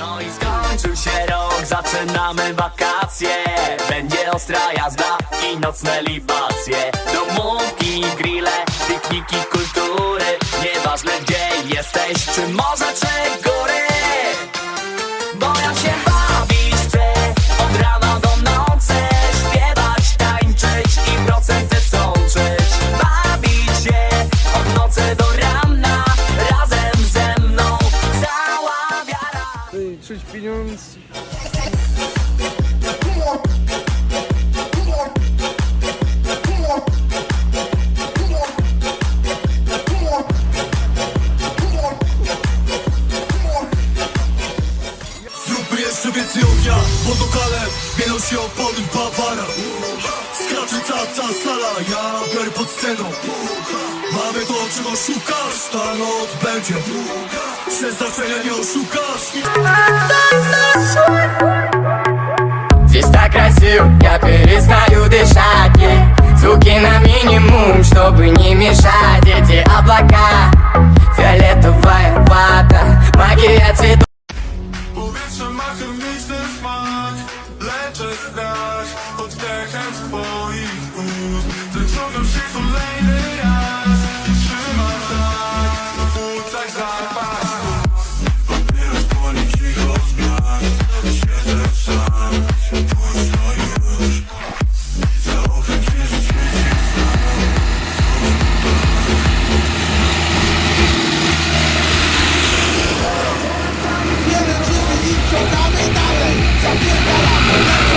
No i skończył się rok, zaczynamy wakacje. Będzie ostra jazda i nocne libacje. Domówki, grille, pikniki, kultury. Nieważne gdzie jesteś, czy morze, czy pieniądz. Zróbmy jeszcze więcej ognia Pod lokalem bielą się opony Bawara Skraczy cała ta sala Ja biorę pod sceną Mamy to czego szukasz Ta noc będzie Przeznaczenia nie oszukasz Здесь так красиво, я перестаю дышать. Звуки на минимум, чтобы не мешать Эти облака, фиолетовая вата Магия цветов Powietrze ma chemiczny smak Leczę strach oddechem swoich Thank you.